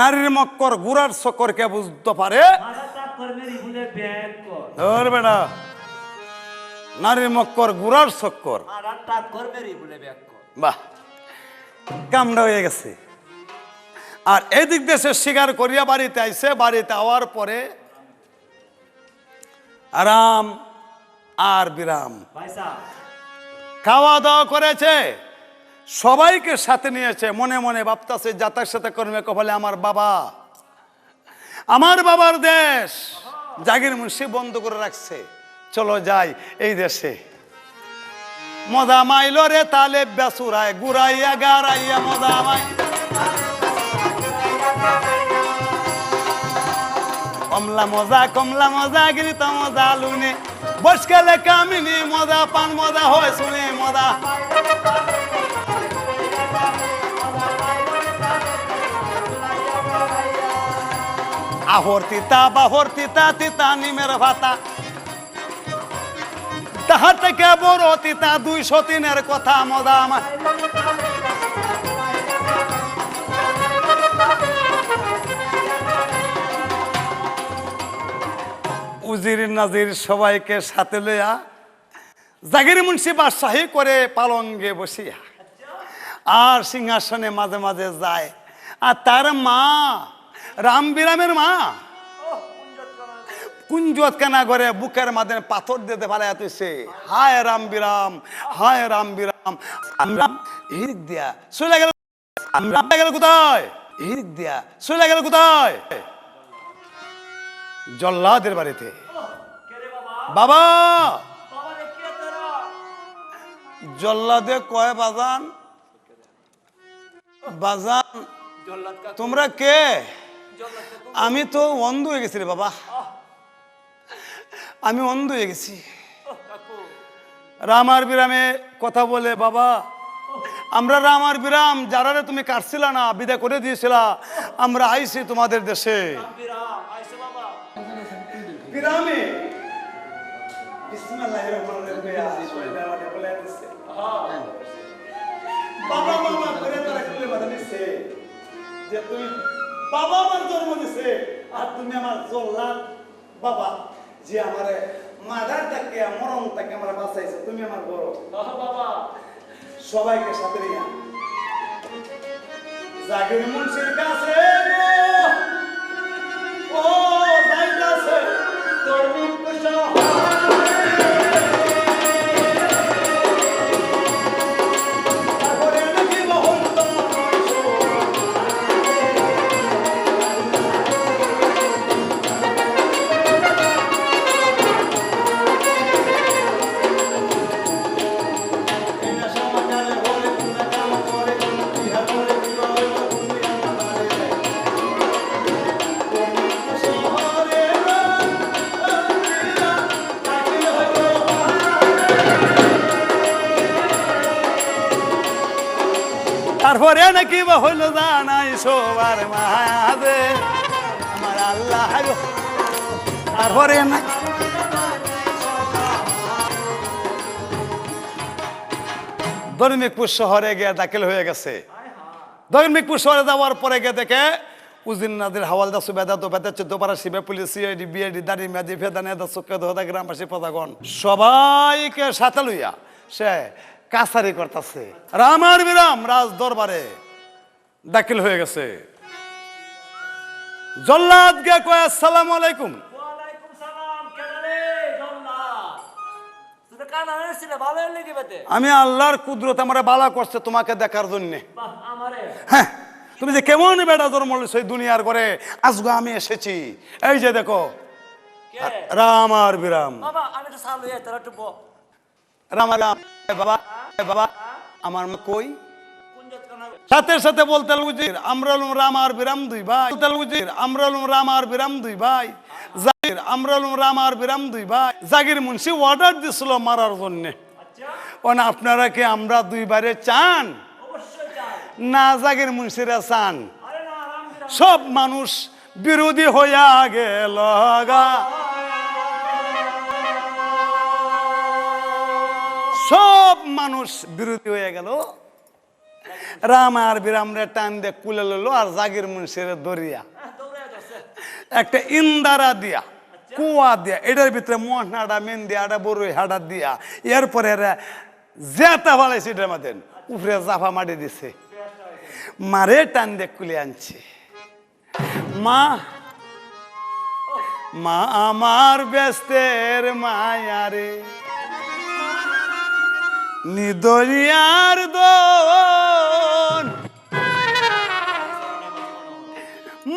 নারীর মক্কর গুড়ার চক্কর কে বুঝতে পারে? বেটা নারীর মক্কর গুড়ার চক্কর। বাহ। কামটা হয়ে গেছে। আর এদিক দেশে শিকার করিয়া বাড়িতে আইসে বাড়িতে আওয়ার পরে আরাম আর বিরাম। খাওয়া দাওয়া করেছে? সবাইকে সাথে নিয়েছে, মনে মনে ভাবতাছে, যাতার সাথে কর্মে কপালে আমার বাবা। আমার বাবার দেশ। জাগির মুন্সি বন্ধ করে রাখছে। চলো যাই এই দেশে। মজা মাইল রে তালে বেসুরায়, গুড়াইয়া গারাইয়া মজা মাই। কমলা মজা কমলা মজা গিরিত মজা লুনে। বসকালে কামিনী মজা, পান মজা হয় শুনে মজা। আহর তিতা বাহর তিতা তিতা নিমের ভাতা। তাহার থেকে বড় তিতা দুইশো তিনের কথা মজা আমার উজির নাজির সবাইকে সাথে লইয়া জাগির মুন্সি বাদশাহী করে পালঙ্গে বসিয়া। আর সিংহাসনে মাঝে মাঝে যায়। আর তার মা রাম বিরামের মা। কুঞ্জত কেনা করে বুকের মাধ্যমে পাথর দিতে পারে তুইছে। হায় রাম বিরাম, হায় রাম বিরাম। রাম এই দিয়া গেল গেল কোথায়? দিক দিয়া গেল কোথায়? জল্লাদের বাড়িতে। বাবা! জল্লাদে কয় বাজান? বাজান, তোমরা কে? আমি তো অন্ধ হয়ে গেছি রে বাবা। আমি অন্ধ হয়ে গেছি। রামার বিরামে কথা বলে বাবা আমরা রামার বিরাম যারা রে তুমি কাটছিলা না বিদায় করে দিয়েছিলা আমরা আইছি তোমাদের দেশে। বাবা বিরামে বাবা মামা করে তারা খুলে বাধা দিচ্ছে যে তুই বাবা আমার জন্ম দিছে। আর তুমি আমার জল্লাদ বাবা যে আমার মাদার তাকে মরম তাকে আমার বাঁচাইছে তুমি আমার বড়। বাবা সবাইকে সাথে নিয়ে জাগির মুন্সির কাছে তারপরে নাকি বা হইল জানাই সবার মাঝে আমার আল্লাহ তারপরে না দৈনিকপুর শহরে গিয়ে দাখিল হয়ে গেছে। দৈনিকপুর শহরে যাওয়ার পরে গিয়ে দেখে উজিন নাদির, হাওয়ালদা, সুবেদা, দোবেদা চোদ্দপাড়া শিবে পুলিশ, সিআইডি, বিআইডি, দাঁড়ি মেয়াদি ফেদা নেদা সুকে দোদা গ্রামবাসী প্রধাগণ সবাইকে সাথে লইয়া সে কাছারি করতেছে। রামার বিরাম রাজ দরবারে। দাখিল হয়ে গেছে। জল্লাদ গে কয় আসসালামু আলাইকুম। আমি আল্লাহর কুদরত আমার বালা করছে তোমাকে দেখার জন্যে। হ্যাঁ তুমি যে কেমন বেটা জন্ম সেই দুনিয়ার করে আজগো আমি এসেছি। এই যে দেখো রাম আর বিরাম। রাম আর বাবা বাবা আমার মা কই? সাথে সাথে বলতে আমরা রাম আর বিরাম দুই ভাই। বলতে আমরা রাম আর বিরাম দুই ভাই। জাগির আমরা রাম আর বিরাম দুই ভাই। জাগির মুন্সি অর্ডার দিছিল মারার জন্য। আচ্ছা। না আপনারা কি আমরা দুইবারে চান? না জাগির মুন্সিরা চান। সব মানুষ বিরোধী হইয়া গেল গা। সব মানুষ বিরোধী হয়ে গেল। রাম আর বিরামরে টান দিয়ে কুলে লইলো আর জাগির মুন্সির দরিয়া। একটা ইন্দারা দিয়া, কুয়া দিয়া, এটার ভিতরে মশনাটা মেহেন্দি আটা বড় হাডা দিয়া। এরপরে এরা জেতা ভালাইছে এটার মধ্যে উপরে জাফা মাটি দিছে। মারে টান দিয়ে কুলে আনছে। মা মা আমার ব্যস্তের মায়ারে নিদরিয়ার দোন।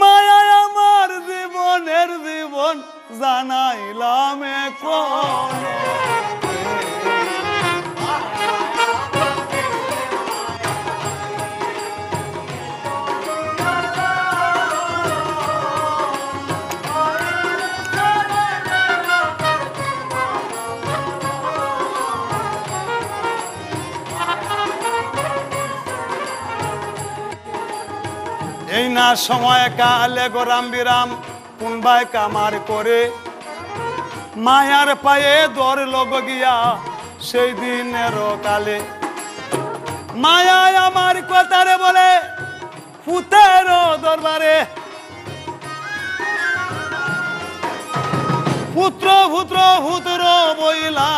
মায়া আমার জীবনের জীবন জানাইলাম এখন। এই না সময় কালে গোরাম বিরাম কোনবাই কামার করে? মায়ার পায়ে দর লগ গিয়া সেই দিনের কালে। মায়ায় আমার কথারে বলে ফুতের দরবারে। পুত্র পুত্র পুত্র বইলা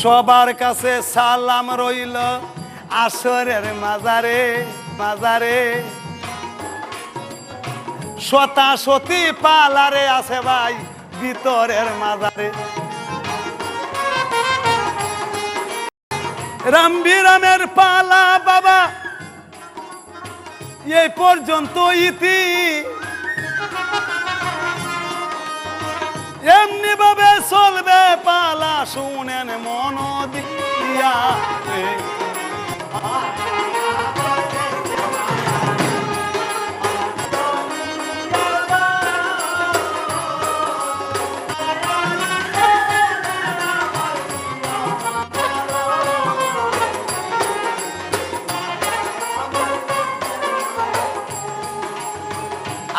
সবার কাছে সালাম রইল আসরের মাজারে মাজারে। সতা সতী পালারে আছে ভাই ভিতরের মাজারে। রাম বিরামের পালা বাবা, এই পর্যন্ত ইতি এমনি ভাবে চলবে পালা শুনেন মন দিয়া।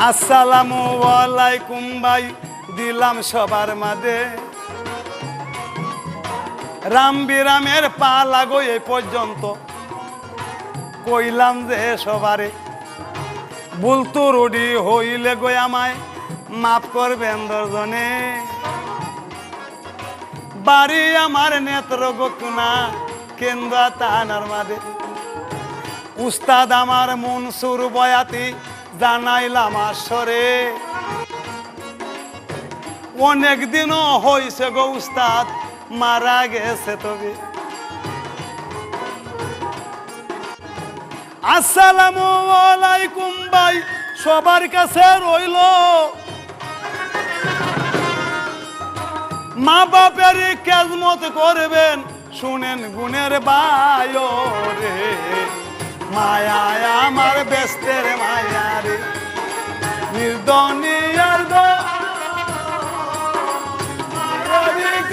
আসসালামু আলাইকুম ভাই দিলাম সবার মাঝে। রাম বিরামের পা লাগো এই পর্যন্ত। কইলাম যে সবারে বুলতু রুডি হইলে গো আমায় মাফ করবেন দর্জনে। বাড়ি আমার নেত্র গোকুনা কেন্দ্র তানার মাঝে। উস্তাদ আমার মনসুর বয়াতি জানাইলাম আসরে। অনেক দিনও হয়েছে গো উস্তাদ, মারা গেছে তবে। আসসালামু আলাইকুম ভাই, সবার কাছে রইল। মা বাপের কেজমত করবেন, শুনেন গুণের বায়ো রে। মায়া আমার ব্যস্তের মায়া রে। নির্দনিয়ার দো